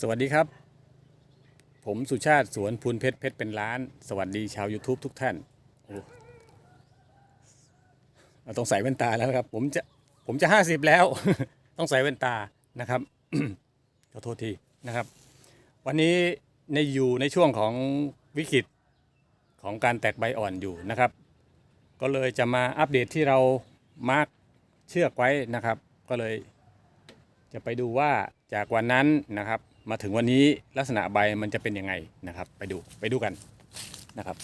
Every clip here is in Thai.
สวัสดีครับ ผมสุชาติสวนพูนเพชรเพชรเป็นล้าน สวัสดีชาว YouTube ทุกท่านโอ้เราต้องใส่แว่นตาแล้วครับ ผมจะผมจะห้าสิบแล้ว ต้องใส่แว่นตานะครับขอโทษทีนะครับ วันนี้ในอยู่ในช่วงของวิกฤตของการแตกใบอ่อนอยู่นะครับ ก็เลยจะมาอัปเดตที่เรามาร์กเชือกไว้นะครับ ก็เลยจะไปดูว่าจากวันนั้นนะครับ มาถึงวันนี้ลักษณะใบมันจะเป็นยังไงนะครับ ไปดูไปดูกันนะครับ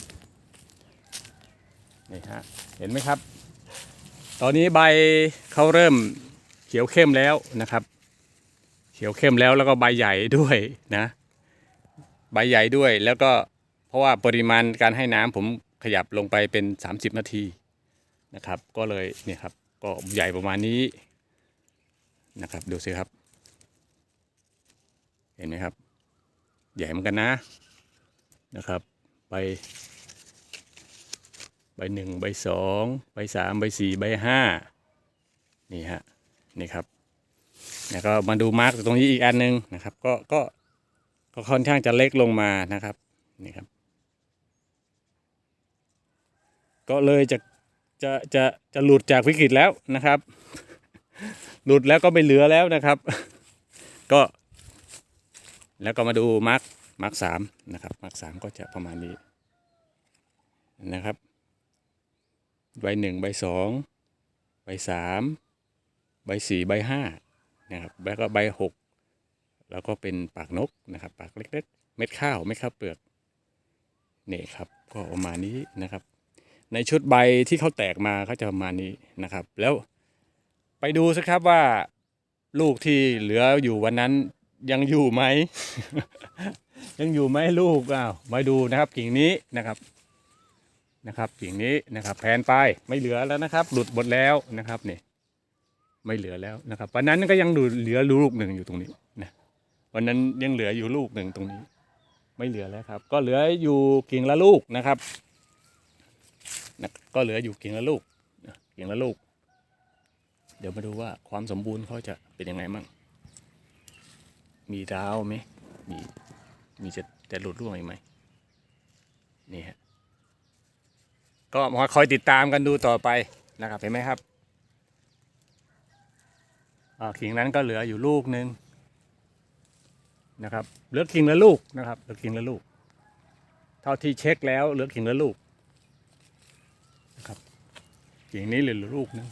นี่ฮะเห็นไหมครับ ตอนนี้ใบเขาเริ่มเขียวเข้มแล้วนะครับ เขียวเข้มแล้วแล้วก็ใบใหญ่ด้วยนะใบใหญ่ด้วยแล้วก็เพราะว่าปริมาณการให้น้ำผมขยับลงไปเป็น 30 นาทีนะครับ ก็เลยเนี่ยครับก็ใหญ่ประมาณนี้นะครับดูสิครับ เห็นไหมครับ ใหญ่เหมือนกันนะนะครับ ใบ ใบหนึ่งใบสองใบสามใบสี่ใบห้านี่ฮะนี่ครับแล้วก็มาดูมาร์กตรงนี้อีกอันหนึงนะครับ ก็ก็ก็ค่อนข้างจะเล็กลงมานะครับนี่ครับ ก็เลยจะจะจะจะหลุดจากวิกฤตแล้วนะครับ หลุดแล้วก็ไม่เหลือแล้วนะครับ ก็ แล้วก็มาดูมาร์คมาร์คสามนะครับมาร์คสามก็จะประมาณนี้นะครับ ใบหนึ่งใบสองใบสามใบสี่ใบห้านะครับแล้วก็ใบหกแล้วก็เป็นปากนกนะครับ ปากเล็กๆ เม็ดข้าวเม็ดข้าวเปลือกนี่ครับก็ประมาณนี้นะครับ ในชุดใบที่เขาแตกมาเขาจะประมาณนี้นะครับ แล้วไปดูสิครับว่าลูกที่เหลืออยู่วันนั้น ยังอยู่ไหม ยังอยู่ไหมลูกอ้าวมาดูนะครับกิ่งนี้นะครับนะครับกิ่งนี้นะครับแผนไปไม่เหลือแล้วนะครับ หลุดหมดแล้วนะครับเนี่ยไม่เหลือแล้วนะครับวันนั้นก็ยังดูเหลือลูกหนึ่งอยู่ตรงนี้นะวันนั้นยังเหลืออยู่ลูกหนึ่งตรงนี้ ไม่เหลือแล้วครับ ก็เหลืออยู่กิ่งละลูกนะครับนะก็เหลืออยู่กิ่งละลูกกิ่งละลูก เดี๋ยวมาดูว่าความสมบูรณ์เขาจะเป็นยังไงมั่ง มีร้าวไหมมีมีจะจะหลุดร่วงอีกไหมนี่ฮะก็มาคอยติดตามกันดูต่อไปนะครับเห็นไหมครับอ่ากิ่งนั้นก็เหลืออยู่ลูกหนึ่งนะครับเหลือกิ่งละลูกนะครับเหลือกิ่งละลูก เท่าที่เช็คแล้วเหลือกิ่งละลูกนะครับกิ่งนี้เหลือลูกหนึง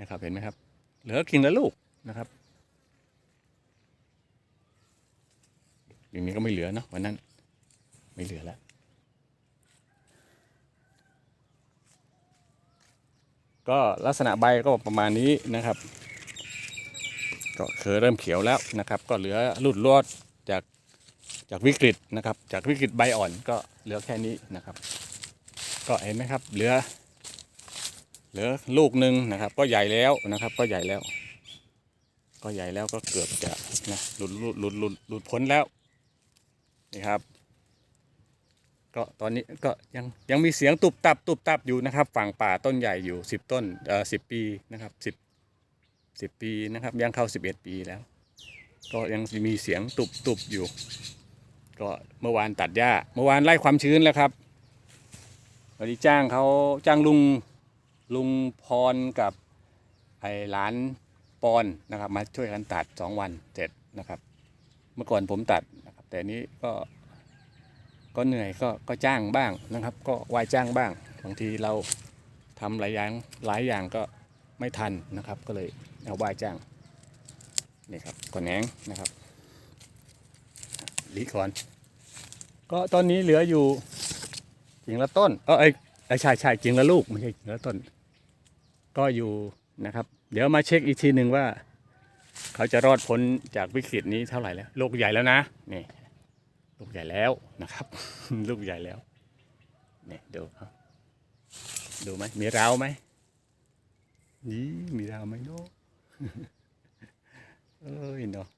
นะครับเห็นไหมครับ เหลือกิ่งละลูกนะครับอย่างนี้ก็ไม่เหลือเนาะวันนั้น ไม่เหลือแล้วก็ลักษณะใบก็ประมาณนี้นะครับ ก็คือเริ่มเขียวแล้วนะครับ ก็เหลือรุดรอดจากจากวิกฤตนะครับ จากวิกฤตใบอ่อนก็เหลือแค่นี้นะครับ ก็เห็นไหมครับ เหลือ เหลือลูกหนึ่งนะครับ ก็ใหญ่แล้วนะครับ ก็ใหญ่แล้ว ก็ใหญ่แล้วก็เกือบจะนะหลุดหลุดหลุดหลุดหลุดพ้นแล้วนี่ครับ ก็ตอนนี้ก็ยังยังมีเสียงตุบตับตุบตับอยู่นะครับ ฝั่งป่าต้นใหญ่อยู่สิบต้นเอ่อสิบปีนะครับสิบสิบปีนะครับยังเข้าสิบเอ็ดปีแล้ว ก็ยังมีเสียงตุบตุบอยู่ ก็เมื่อวานตัดหญ้า เมื่อวานไล่ความชื้นแล้วครับวันนี้จ้างเขาจ้างลุง ลุงพรกับไอ้หลานปอนนะครับ มาช่วยกันตัดสองวันเสร็จนะครับ เมื่อก่อนผมตัดนะครับ แต่นี้ก็ก็เหนื่อยก็ก็จ้างบ้างนะครับ ก็วายจ้างบ้างบางทีเราทำหลายอย่างหลายอย่างก็ไม่ทันนะครับ ก็เลยเอาวายจ้างนี่ครับก่อนแหนงนะครับลีก่อนก็ตอนนี้เหลืออยู่กิ่งละต้นเออไอเอ้ยใช่ใช่กิ่งละลูกไม่ใช่กิ่งละต้น ก็อยู่นะครับ เดี๋ยวมาเช็คอีกทีหนึ่งว่า เขาจะรอดพ้นจากวิกฤตนี้เท่าไหร่แล้วลูกใหญ่แล้วนะนี่ลูกใหญ่แล้วนะครับ ลูกใหญ่แล้วนี่ดูครับดูไหมมีราวไหมนี่มีราวไหมเนาะเอ้ยเนาะ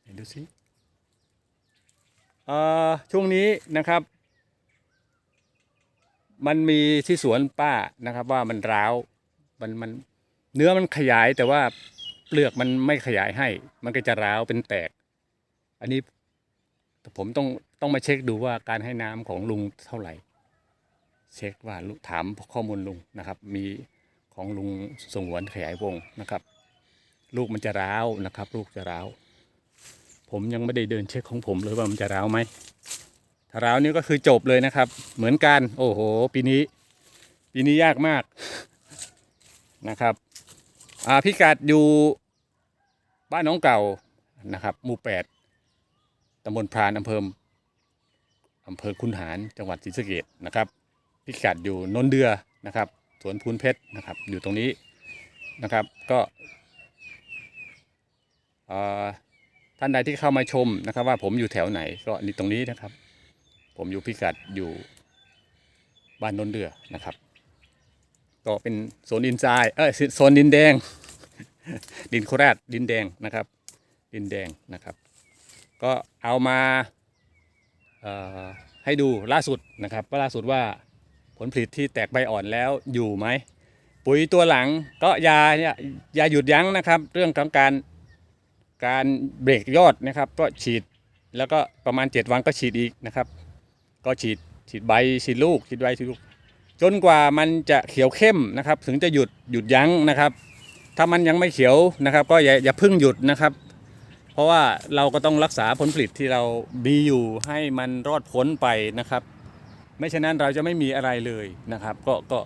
ไหนดูสิอ่อช่วงนี้นะครับ มันมีที่สวนป้านะครับว่ามันร้าว มันมันเนื้อมันขยายแต่ว่าเปลือกมันไม่ขยายให้ มันก็จะร้าวเป็นแตก อันนี้ผมต้องต้องมาเช็คดูว่าการให้น้ำของลุงเท่าไหร่ เช็คว่าถามข้อมูลลุงนะครับ มีของลุงสงวนขยายวงนะครับ ลูกมันจะร้าวนะครับ ลูกจะร้าวผมยังไม่ได้เดินเช็คของผมเลยว่ามันจะร้าวไหมถ้าร้าวนี่ก็คือจบเลยนะครับ เหมือนกัน โอ้โห ปีนี้ ปีนี้ยากมาก นะครับอ่าพิกัดอยู่บ้านน้องเก่านะครับหมู่แปดตำบลพรานอำเภออำเภอคุนหารจังหวัดศรีสะเกดนะครับ พิกัดอยู่นนเดือนะครับ สวนพูนเพชรนะครับ อยู่ตรงนี้นะครับก็ท่านใดที่เข้ามาชมนะครับ ว่าผมอยู่แถวไหนก็นี่ตรงนี้นะครับ ผมอยู่พิกัดอยู่บ้านนนเดือนะครับ ก็เป็นโซนดินทรายเออโซนดินแดง ดินโคราชดินแดงนะครับ ดินแดงนะครับ ก็เอามาให้ดูล่าสุดนะครับว่าล่าสุดว่าผลผลิตที่แตกใบอ่อนแล้วอยู่ไหมปุ๋ยตัวหลังก็ยาเนี่ยยาหยุดยั้งนะครับ เรื่องของการการเบรกยอดนะครับ ก็ฉีดแล้วก็ประมาณ 7 วันก็ฉีดอีกนะครับ ก็ฉีดฉีดใบฉีดลูกฉีดใบฉีดลูก จนกว่ามันจะเขียวเข้มนะครับ ถึงจะหยุดหยุดยั้งนะครับ ถ้ามันยังไม่เขียวนะครับ ก็อย่าอย่าพิ่งหยุดนะครับ เพราะว่าเราก็ต้องรักษาผลผลิตที่เรามีอยู่ให้มันรอดพ้นไปนะครับ ไม่ฉะนั้นเราจะไม่มีอะไรเลยนะครับ ก็ก็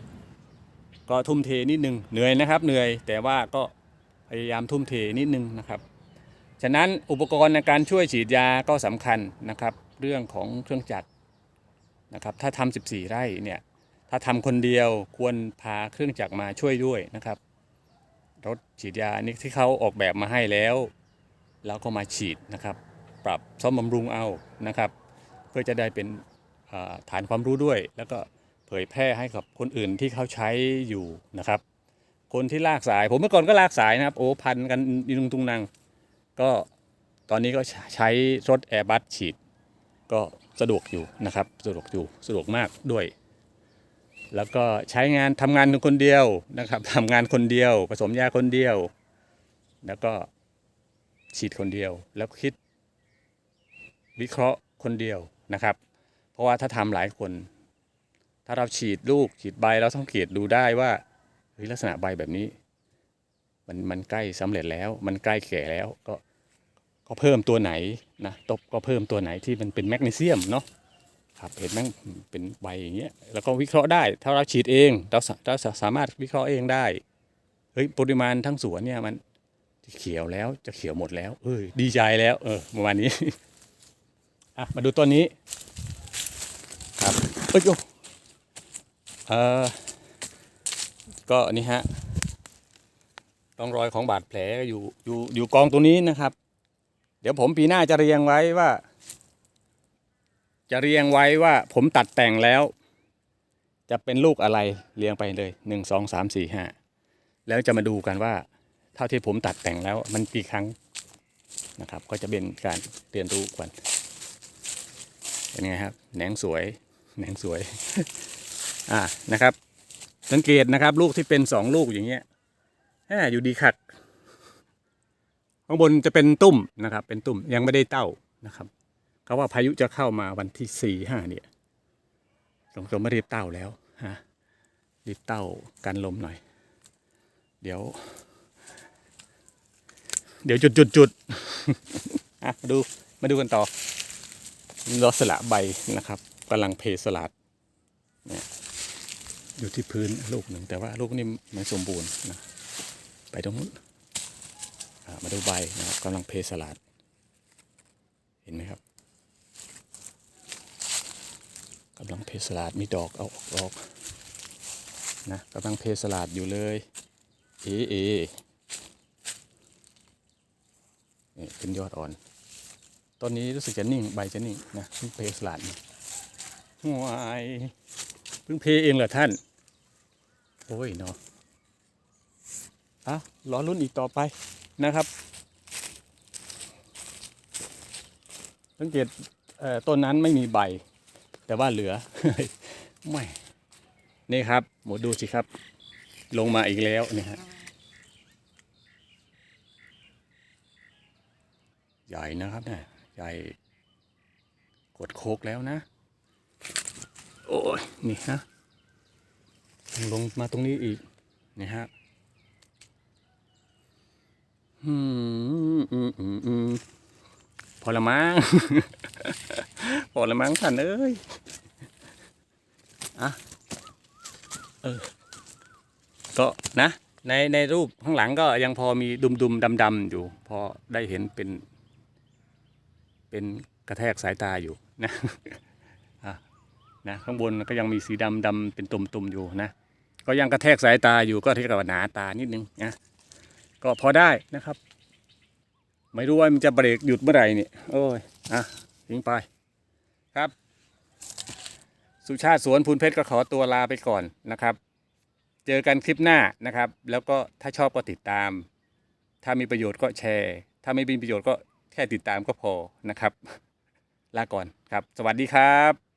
ก็ทุ่มเทนิดนึงเหนื่อยนะครับ เหนื่อยแต่ว่าก็พยายามทุ่มเทนิดนึงนะครับ ฉะนั้นอุปกรณ์ในการช่วยฉีดยาก็สำคัญนะครับ เรื่องของเครื่องจักรนะครับ ถ้าทำ14 ไร่เนี่ย ถ้าทำคนเดียวควรพาเครื่องจักรมาช่วยด้วยนะครับ รถฉีดยานี่ที่เขาออกแบบมาให้แล้วเราก็มาฉีดนะครับ ปรับซ่อมบำรุงเอานะครับ เพื่อจะได้เป็นฐานความรู้ด้วย แล้วก็เผยแพร่ให้กับคนอื่นที่เขาใช้อยู่นะครับ คนที่ลากสาย ผมเมื่อก่อนก็ลากสายนะครับ โอ้พันกันอีนุงตุงนางก็ตอนนี้ก็ใช้รถแอร์บัสฉีด ก็สะดวกอยู่นะครับ สะดวกอยู่สะดวกมากด้วย แล้วก็ใช้งานทำงานคนเดียวนะครับทำงานคนเดียว ผสมยาคนเดียว แล้วก็ฉีดคนเดียว แล้วคิดวิเคราะห์คนเดียวนะครับ เพราะว่าถ้าทำหลายคน ถ้าเราฉีดลูกฉีดใบเราต้องเกียดดูได้ว่าเฮ้ยลักษณะใบแบบนี้ มันมันใกล้สำเร็จแล้ว มันใกล้แก่แล้วก็ก็เพิ่มตัวไหนนะตบก็เพิ่มตัวไหนที่มันเป็นแมกนีเซียมเนาะ ครับเห็นไหมเป็นใบอย่างเงี้ยแล้วก็วิเคราะห์ได้ ถ้าเราฉีดเองเราเราสามารถวิเคราะห์เองได้เฮ้ยปริมาณทั้งสวนเนี่ยมันเขียวแล้วจะเขียวหมดแล้ว เอ้ยดีใจแล้ว เออประมาณนี้อะมาดูต้นนี้ ครับเอ้ยโยเออก็นี่ฮะต้องรอยของบาดแผลอยู่อยู่อยู่กองตัวนี้นะครับ เดี๋ยวผมปีหน้าจะเรียงไว้ว่า จะเรียงไว้ว่าผมตัดแต่งแล้ว จะเป็นลูกอะไรเรียงไปเลยหนึ่งสองสามสี่ห้าแล้วจะมาดูกันว่า เท่าที่ผมตัดแต่งแล้วมันกี่ครั้งนะครับ ก็จะเป็นการเรียนรู้กันเป็นไงครับแหนงสวยแหนงสวยอ่านะครับ สังเกตนะครับ ลูกที่เป็นสองลูกอย่างเงี้ยแหมอยู่ดีขัดข้างบนจะเป็นตุ่มนะครับ เป็นตุ่มยังไม่ได้เต้านะครับ เขาว่าพายุจะเข้ามาวันที่สี่ห้าเนี่ยสงสัยไม่รีบเต้าแล้วฮะรีบเต้ากันลมหน่อย เดี๋ยว เดี๋ยวจุดจุดจุดอะมาดูมาดูกันต่อลอสละใบนะครับกำลังเพสลัดเนี่ยอยู่ที่พื้นลูกหนึ่งแต่ว่าลูกนี่ไม่สมบูรณ์นะไปตรงนู้นมาดูใบนะครับกำลังเพสลัดเห็นไหมครับ กำลังเพสลาดมีดอกเอาออกออกนะกำลังเพสลาดอยู่เลย เอเอนี่เป็นยอดอ่อนต้นนี้รู้สึกจะนิ่งใบจะนิ่งนะเพิ่งเพสลาดนี่หวายเพิ่งเพเองเหรอท่าน โอ้ยเนาะอะรอรุ่นอีกต่อไปนะครับสังเกตต้นนั้นไม่มีใบ แต่ว่าเหลือไม่นี่ครับหมดดูสิครับ ลงมาอีกแล้วนี่ฮะใหญ่นะครับเนี่ยใหญ่กดโคกแล้วนะ โอ้ยนี่ฮะลงมาตรงนี้อีกนี่ฮะอืมอืมอืมอืมพอละมั้งพอละมั้งท่านเอ้ย อะเออก็นะ ในในรูปข้างหลังก็ยังพอมีดุมดุมดำดำอยู่ พอได้เห็นเป็น เป็นกระแทกสายตาอยู่นะนะข้างบนก็ยังมีสีดำดำเป็นตุ่มตุ่มๆอยู่นะ ก็ยังกระแทกสายตาอยู่ก็ทียบกับหนาตานิดนึงนะก็พอได้นะครับ ไม่รู้ว่ามันจะเบรกหยุดเมื่อไหร่นี่โอ้ยอะทิ้งไปครับ สุชาติสวนพูนเพชรก็ขอตัวลาไปก่อนนะครับ เจอกันคลิปหน้านะครับ แล้วก็ถ้าชอบก็ติดตาม ถ้ามีประโยชน์ก็แชร์ ถ้าไม่มีประโยชน์ก็แค่ติดตามก็พอนะครับ ลาก่อนครับ สวัสดีครับ